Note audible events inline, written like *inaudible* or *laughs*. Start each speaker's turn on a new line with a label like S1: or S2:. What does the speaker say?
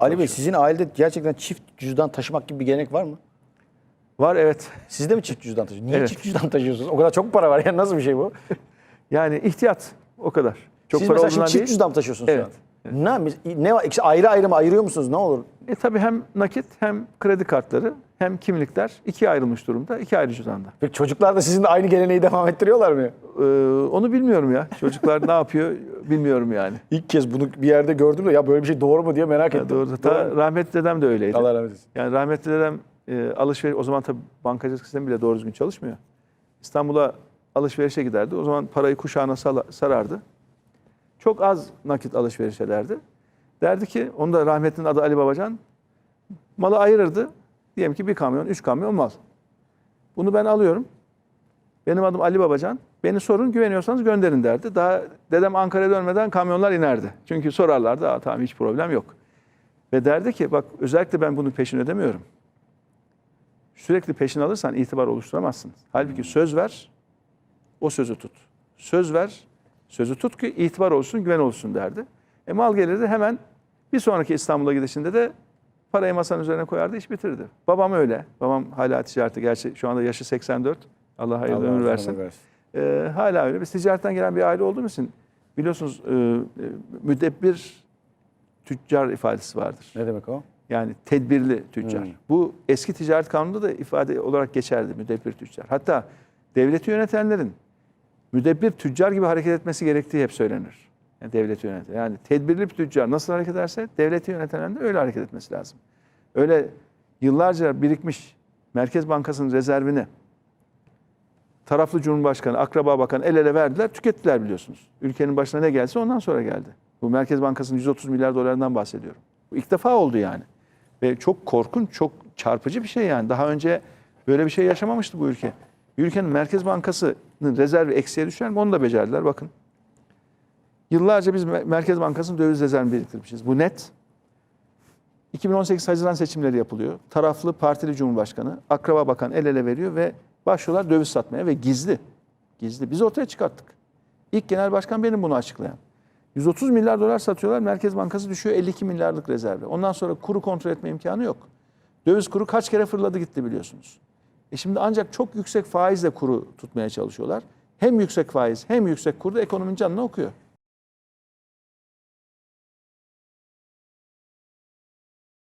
S1: Ali Bey sizin ailede gerçekten çift cüzdan taşımak gibi bir gelenek var mı?
S2: Var evet.
S1: Sizde mi çift cüzdan taşıyorsunuz? Niye
S2: Evet.
S1: çift cüzdan taşıyorsunuz? O kadar çok para var ya nasıl bir şey bu? *laughs*
S2: Yani ihtiyat o kadar. Çok
S1: Siz
S2: para
S1: mesela şimdi
S2: olduğundan
S1: çift
S2: değil.
S1: cüzdan mı taşıyorsunuz
S2: Evet.
S1: şu an? Ne, ne var? İkisi ayrı ayrı mı ayırıyor musunuz? Ne olur?
S2: E tabii hem nakit hem kredi kartları hem kimlikler ikiye ayrılmış durumda. iki ayrı cüzdanda.
S1: Peki çocuklar da sizin de aynı geleneği devam ettiriyorlar mı?
S2: Ee, onu bilmiyorum ya. Çocuklar ne yapıyor bilmiyorum yani. *laughs*
S1: İlk kez bunu bir yerde gördüm de ya böyle bir şey doğru mu diye merak ettim.
S2: Doğru. Ta, rahmetli dedem de öyleydi.
S1: Allah rahmet eylesin.
S2: Yani rahmetli dedem e, alışveriş o zaman tabii bankacılık sistemi bile doğru düzgün çalışmıyor. İstanbul'a alışverişe giderdi. O zaman parayı kuşağına sarardı. Çok az nakit alışveriş ederdi. Derdi ki, onun da rahmetlinin adı Ali Babacan. Malı ayırırdı. Diyelim ki bir kamyon, üç kamyon mal. Bunu ben alıyorum. Benim adım Ali Babacan. Beni sorun, güveniyorsanız gönderin derdi. Daha dedem Ankara'ya dönmeden kamyonlar inerdi. Çünkü sorarlardı, Aa, tamam hiç problem yok. Ve derdi ki bak özellikle ben bunun peşin ödemiyorum. Sürekli peşin alırsan itibar oluşturamazsın. Halbuki söz ver, o sözü tut. Söz ver, sözü tut ki itibar olsun, güven olsun derdi. E mal gelirdi hemen bir sonraki İstanbul'a gidişinde de parayı masanın üzerine koyardı, iş bitirdi. Babam öyle. Babam hala ticarette. Gerçi şu anda yaşı 84. Allah hayırlı
S1: Allah
S2: ömür versin.
S1: versin.
S2: Ee, hala öyle. Biz ticaretten gelen bir aile olduğumuz için biliyorsunuz e, e, müdebbir tüccar ifadesi vardır.
S1: Ne demek o?
S2: Yani tedbirli tüccar.
S1: Hmm.
S2: Bu eski ticaret kanununda da ifade olarak geçerdi müdebbir tüccar. Hatta devleti yönetenlerin müdebbir tüccar gibi hareket etmesi gerektiği hep söylenir. Yani devleti yöneten. Yani tedbirli bir tüccar nasıl hareket ederse devleti yönetenlerin de öyle hareket etmesi lazım. Öyle yıllarca birikmiş Merkez Bankası'nın rezervini taraflı Cumhurbaşkanı, akraba bakan el ele verdiler, tükettiler biliyorsunuz. Ülkenin başına ne gelse ondan sonra geldi. Bu Merkez Bankası'nın 130 milyar dolarından bahsediyorum. Bu ilk defa oldu yani. Ve çok korkunç, çok çarpıcı bir şey yani. Daha önce böyle bir şey yaşamamıştı bu ülke. Ülkenin Merkez Bankası'nın rezervi eksiye düşer mi onu da becerdiler bakın. Yıllarca biz Mer- Merkez Bankası'nın döviz rezervini biriktirmişiz. Bu net. 2018 Haziran seçimleri yapılıyor. Taraflı partili cumhurbaşkanı, akraba bakan el ele veriyor ve başlıyorlar döviz satmaya ve gizli. Gizli. Biz ortaya çıkarttık. İlk genel başkan benim bunu açıklayan. 130 milyar dolar satıyorlar. Merkez Bankası düşüyor 52 milyarlık rezerve. Ondan sonra kuru kontrol etme imkanı yok. Döviz kuru kaç kere fırladı gitti biliyorsunuz. E şimdi ancak çok yüksek faizle kuru tutmaya çalışıyorlar. Hem yüksek faiz hem yüksek kur da ekonominin canını okuyor.